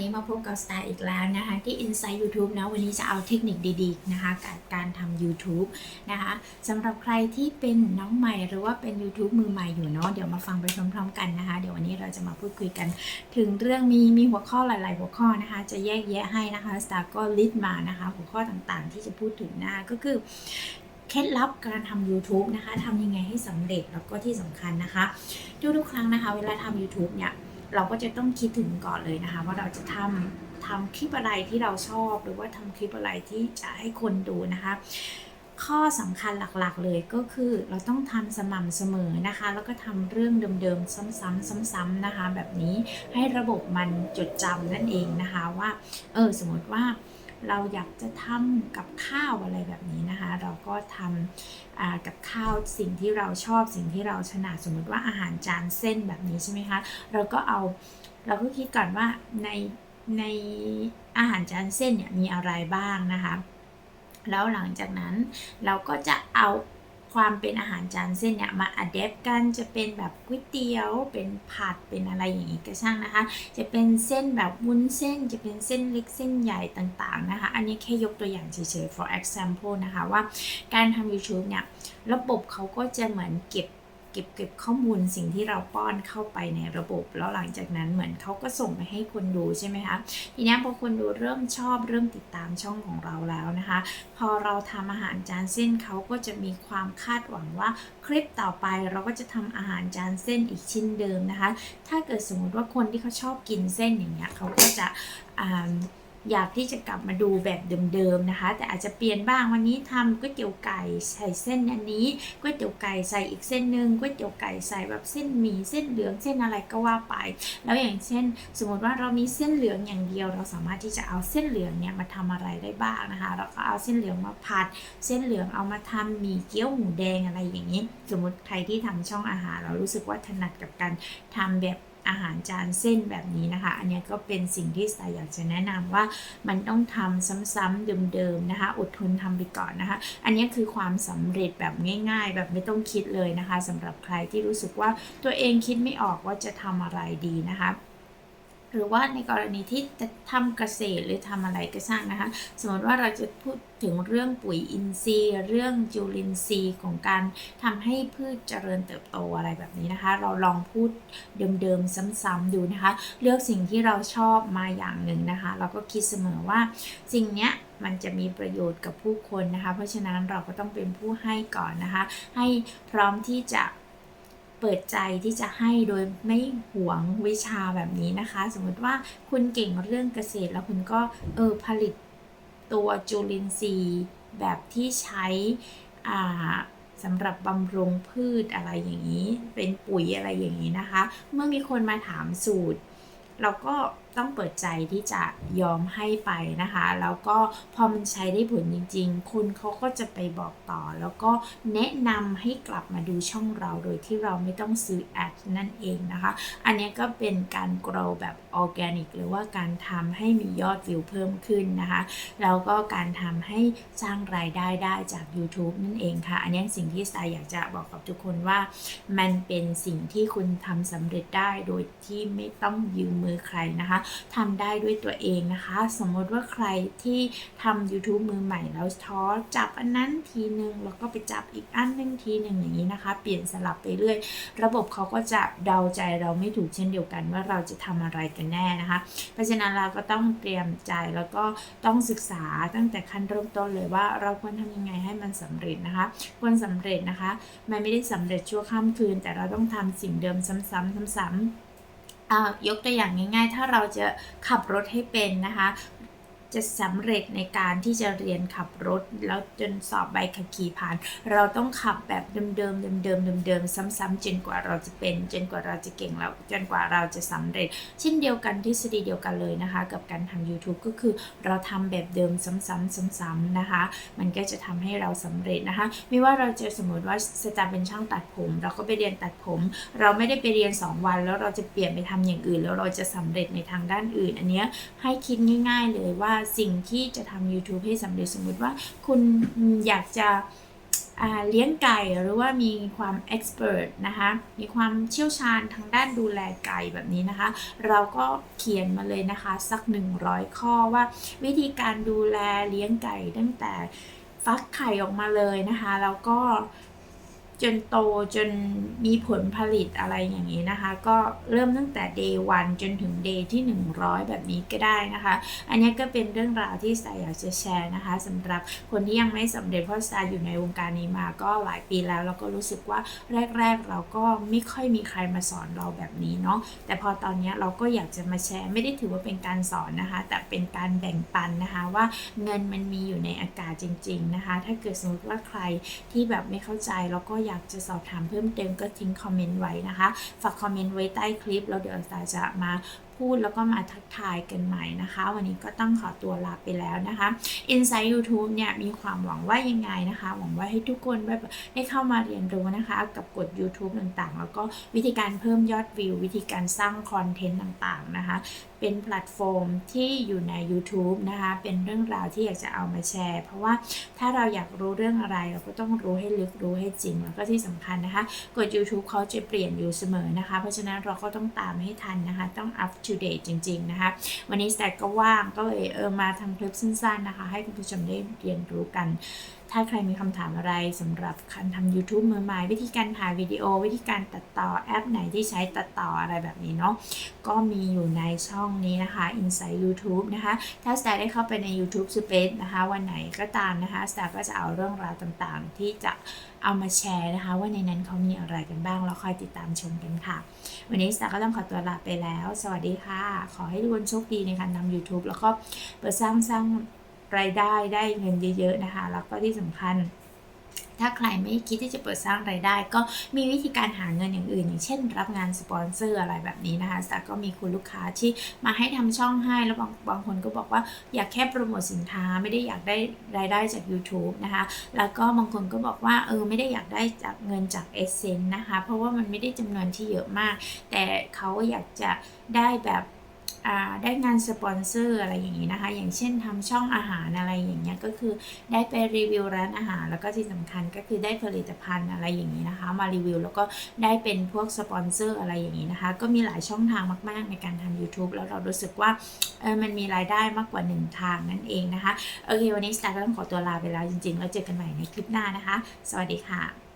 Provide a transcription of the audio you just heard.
นี้มาพบกับสไตล์อีกแล้วนะคะ ที่ Inside YouTube นะ วันนี้จะเอาเทคนิคดีๆนะคะกับการทำ YouTube นะคะสำหรับใครที่เป็นน้องใหม่หรือว่าเป็น YouTube มือใหม่อยู่เนาะเดี๋ยวมาฟังไปพร้อมๆกันนะคะ เดี๋ยววันนี้เราจะมาพูดคุยกัน ถึงเรื่องมีมีหัวข้อหลาย ๆ หัวข้อนะคะ จะแยกแยะให้นะคะสตาร์ก็ลิสต์มานะคะ หัวข้อต่างๆ ที่จะพูดถึงนะคะก็คือเคล็ดลับการทำ YouTube นะคะทำยังไงให้สำเร็จแล้วก็ที่สำคัญนะคะทุกๆครั้งนะคะ เวลาทำ YouTube เนี่ย เราก็จะต้องคิดถึงก่อนเลยนะคะ ว่าเราจะทำทำคลิปอะไรที่เราชอบหรือว่าทำคลิปอะไรที่จะให้คนดูนะคะ ข้อสำคัญหลักๆเลยก็คือเราต้องทำสม่ำเสมอนะคะ แล้วก็ทำเรื่องเดิมๆซ้ำๆซ้ำๆนะคะ แบบนี้ให้ระบบมันจดจำนั่นเองนะคะว่าเออสมมติว่า เราอยากจะทำกับข้าวอะไรแบบนี้นะคะ เราก็ทำกับข้าวสิ่งที่เราชอบสิ่งที่เราถนัดสมมติว่าอาหารจานเส้นแบบนี้ใช่ไหมคะเราก็เอาเราก็คิดก่อนว่าในในอาหารจานเส้นเนี่ยมีอะไรบ้างนะคะ แล้วหลังจากนั้นเราก็จะเอา ความเป็นอาหารจานเส้นเนี่ยมาอัดแอปกันจะเป็นแบบก๋วยเตี๋ยว เป็นผัดเป็นอะไรอย่างนี้ก็ช่างนะคะ จะเป็นเส้นแบบวุ้นเส้น จะเป็นเส้นเล็กเส้นใหญ่ต่างๆนะคะ อันนี้แค่ยกตัวอย่างเฉยๆ for example นะคะว่าการทำ YouTube เนี่ยระบบเขาก็จะเหมือนเก็บ เก็บเก็บข้อมูลสิ่งที่เราป้อนเข้าไปในระบบ แล้วหลังจากนั้นเหมือนเขาก็ส่งไปให้คนดูใช่ไหมคะทีนี้พอคนดูเริ่มชอบเริ่มติดตามช่องของเราแล้วนะคะ พอเราทำอาหารจานเส้นเขาก็จะมีความคาดหวังว่าคลิปต่อไปเราก็จะทำอาหารจานเส้นอีกชิ้นเดิมนะคะ ถ้าเกิดสมมติว่าคนที่เขาชอบกินเส้นอย่างเงี้ยเขาก็จะอ่า อยากที่จะกลับมาดูแบบเดิมๆนะคะ แต่อาจจะเปลี่ยนบ้างวันนี้ทำก๋วยเตี๋ยวไก่ใส่เส้นอันนี้ก๋วยเตี๋ยวไก่ใส่อีกเส้นหนึ่งก๋วยเตี๋ยวไก่ใส่แบบเส้นหมี่เส้นเหลืองเส้นอะไรก็ว่าไป แล้วอย่างเช่น สมมติว่าเรามีเส้นเหลืองอย่างเดียว เราสามารถที่จะเอาเส้นเหลืองเนี่ยมาทำอะไรได้บ้างนะคะเราก็เอาเส้นเหลืองมาผัด เส้นเหลืองเอามาทำหมี่เกี๊ยวหมูแดงอะไรอย่างนี้ สมมติใครที่ทำช่องอาหาร เรารู้สึกว่าถนัดกับการทำแบบ อาหารจานเส้นแบบนี้นะคะ อันนี้ก็เป็นสิ่งที่สายอยากจะแนะนำว่ามันต้องทำซ้ำๆเดิมๆนะคะ อดทนทำไปก่อนนะคะ อันนี้คือความสำเร็จแบบง่าย ๆ แบบไม่ต้องคิดเลยนะคะสำหรับใครที่รู้สึกว่าตัวเองคิดไม่ออกว่าจะทำอะไรดีนะคะ หรือว่าในกรณีที่จะทำเกษตรหรือทำอะไรก็ช่างนะคะ สมมติว่าเราจะพูดถึงเรื่องปุ๋ยอินทรีย์ เรื่องจุลินทรีย์ของการทำให้พืชเจริญเติบโตอะไรแบบนี้นะคะ เราลองพูดเดิมๆซ้ำๆดูนะคะ เลือกสิ่งที่เราชอบมาอย่างหนึ่งนะคะ เราก็คิดเสมอว่าสิ่งเนี้ยมันจะมีประโยชน์กับผู้คนนะคะ เพราะฉะนั้นเราก็ต้องเป็นผู้ให้ก่อนนะคะ ให้พร้อมที่จะ เปิดใจที่จะให้โดยไม่หวงวิชาแบบนี้นะคะ สมมติว่าคุณเก่งเรื่องเกษตรแล้วคุณก็เออผลิตตัวจุลินทรีย์แบบที่ใช้อ่าสำหรับบำรุงพืชอะไรอย่างนี้ เป็นปุ๋ยอะไรอย่างนี้นะคะ เมื่อมีคนมาถามสูตร เราก็ต้องเปิดใจที่จะยอมให้ไปนะคะ แล้วก็พอมันใช้ได้ผลจริง ๆ คุณเขาก็จะไปบอกต่อ แล้วก็แนะนำให้กลับมาดูช่องเราโดยที่เราไม่ต้องซื้อแอดนั่นเองนะคะ อันนี้ก็เป็นการ grow แบบออร์แกนิกหรือว่าการทำให้มียอดวิวเพิ่มขึ้นนะคะ แล้วก็การทำให้สร้างรายได้ได้จาก YouTube นั่นเองค่ะ อันนี้สิ่งที่สายอยากจะบอกกับทุกคนว่ามันเป็นสิ่งที่คุณทำสำเร็จได้โดยที่ไม่ต้องยืมมือใครนะคะทำได้ด้วยตัวเองนะคะ สมมติว่าใครที่ทำ YouTube มือใหม่แล้วท้อจับอันนั้นทีนึงแล้วก็ไปจับอีกอันนึงทีหนึ่งอย่างนี้นะคะ เปลี่ยนสลับไปเรื่อย ระบบเขาก็จะเดาใจเราไม่ถูกเช่นเดียวกันว่าเราจะทำอะไรกันแน่นะคะ เพราะฉะนั้นเราก็ต้องเตรียมใจแล้วก็ต้องศึกษาตั้งแต่ขั้นเริ่มต้นเลยว่าเราควรทำยังไงให้มันสำเร็จนะคะ ควรสำเร็จนะคะ มันไม่ได้สำเร็จชั่วข้ามคืน แต่เราต้องทำสิ่งเดิมซ้ำๆซ้ำๆ ยกตัวอย่างง่ายๆ ถ้าเราจะขับรถให้เป็นนะคะ จะสำเร็จในการที่จะเรียนขับรถ แล้วจนสอบใบขับขี่ผ่าน เราต้องขับแบบเดิมๆเดิมๆเดิมๆซ้ำๆจนกว่าเราจะเป็น จนกว่าเราจะเก่งแล้วจนกว่าเราจะสำเร็จ เช่นเดียวกันทฤษฎีเดียวกันเลยนะคะ กับการทำ YouTube ก็คือเราทำแบบเดิมซ้ำๆซ้ำๆนะคะ มันก็จะทำให้เราสำเร็จนะคะ ไม่ว่าเราจะสมมติว่าสตาเป็นช่างตัดผม เราก็ไปเรียนตัดผม เราไม่ได้ไปเรียน 2 วัน แล้วเราจะเปลี่ยนไปทำอย่างอื่น แล้วเราจะสำเร็จในทางด้านอื่น อันเนี้ยให้คิดง่าย ๆเลยว่าสิ่งที่จะทำ YouTube ให้สำเร็จสมมติว่า คุณอยากจะเลี้ยงไก่หรือว่ามีความ expert นะคะ มีความเชี่ยวชาญทางด้านดูแลไก่แบบนี้นะคะ เราก็เขียนมาเลยนะคะ สัก 100 ข้อว่า วิธีการดูแลเลี้ยงไก่ตั้งแต่ฟักไข่ออกมาเลยนะคะ แล้วก็ จนโตจนมีผลผลิตอะไรอย่างนี้นะคะ ก็เริ่มตั้งแต่ day 1 จนถึง day ที่ 100 แบบนี้ก็ได้นะคะ อันนี้ก็เป็นเรื่องราวที่สายอยากจะแชร์นะคะสำหรับคนที่ยังไม่สำเร็จเพราะสายอยู่ในวงการนี้มาก็หลายปีแล้วเราก็รู้สึกว่าแรก ๆ เราก็ไม่ค่อยมีใครมาสอนเราแบบนี้เนาะแต่พอตอนนี้เราก็อยากจะมาแชร์ ไม่ได้ถือว่าเป็นการสอนนะคะ แต่เป็นการแบ่งปันนะคะว่าเงินมันมีอยู่ในอากาศจริง ๆนะคะ ถ้าเกิดสมมติว่าใครที่แบบไม่เข้าใจแล้วก็อยากจะสอบถามเพิ่มเติมก็ทิ้งคอมเมนต์ไว้นะคะ ฝากคอมเมนต์ไว้ใต้คลิป แล้วเดี๋ยวสาจะมาพูดแล้วก็มาทักทายกันใหม่นะคะ วันนี้ก็ต้องขอตัวลาไปแล้วนะคะ Inside YouTube เนี่ยมีความหวังว่ายังไงนะคะ หวังว่าให้ทุกคนแบบได้เข้ามาเรียนรู้นะคะ กับกฎ YouTube ต่างๆ แล้วก็วิธีการเพิ่มยอดวิว วิธีการสร้างคอนเทนต์ต่างๆนะคะเป็นแพลตฟอร์มที่อยู่ใน YouTube นะคะ เป็นเรื่องราวที่อยากจะเอามาแชร์ เพราะว่าถ้าเราอยากรู้เรื่องอะไร เราก็ต้องรู้ให้ลึกรู้ให้จริง แล้วก็ที่สำคัญนะคะ กด YouTube เขาจะเปลี่ยนอยู่เสมอนะคะ เพราะฉะนั้นเราก็ต้องตามให้ทันนะคะ ต้อง up to date จริง ๆ นะคะ วันนี้แซกก็ว่างก็เลยเออมาทำคลิปสั้นๆนะคะ ให้คุณผู้ชมได้เรียนรู้กัน ถ้าใครมีคำถามอะไรสำหรับการทำ YouTube มือใหม่วิธีการถ่ายวิดีโอ วิธีการตัดต่อแอปไหนที่ใช้ตัดต่ออะไรแบบนี้เนาะก็มีอยู่ในช่องนี้นะคะ Inside YouTube นะคะ ถ้าสแตได้เข้าไปใน YouTube Space นะคะ วันไหนก็ตามนะคะสแตก็จะเอาเรื่องราวต่างๆ ที่จะเอามาแชร์นะคะ ว่าในนั้นเขามีอะไรกันบ้างแล้วคอยติดตามชมกันค่ะ วันนี้สแตก็ต้องขอตัวลาไปแล้ว สวัสดีค่ะ ขอให้ทุกคนโชคดีในการทำ YouTube แล้วก็เปิดสร้างสร้าง รายได้ได้เงินเยอะ ๆ นะคะ แล้วก็ที่สำคัญ ถ้าใครไม่คิดที่จะเปิดสร้างไรายได้ ก็มีวิธีการหาเงินอย่างอื่น อย่างเช่น รับงานสปอนเซอร์อะไรแบบนี้นะคะแต่ก็มีคุณลูกค้าที่มาให้ทำช่องให้แล้วบางบางคนก็บอกว่าอยากแค่โปรโมทสินค้าไม่ได้อยากได้รายได้จาก YouTube นะคะแล้วก็บางคนก็บอกว่าเออไม่ได้อยากได้จากเงินจาก e s s e n c e นะคะเพราะว่ามันไม่ได้จำนวนที่เยอะมาก แต่เขาอยากจะได้แบบ ได้งานสปอนเซอร์อะไรอย่างนี้นะคะ อย่างเช่นทำช่องอาหารอะไรอย่างเงี้ยก็คือได้ไปรีวิวร้านอาหาร แล้วก็ที่สำคัญก็คือได้ผลิตภัณฑ์อะไรอย่างนี้นะคะ มารีวิวแล้วก็ได้เป็นพวกสปอนเซอร์อะไรอย่างนี้นะคะ ก็มีหลายช่องทางมาก ๆ ในการทำ YouTube แล้วเรารู้สึกว่าเออมันมีรายได้มากกว่าหนึ่งทางนั่นเองนะคะ โอเค วันนี้สตาร์ก็ต้องขอตัวลาไปแล้วจริง ๆ แล้วเจอกันใหม่ในคลิปหน้านะคะ สวัสดีค่ะ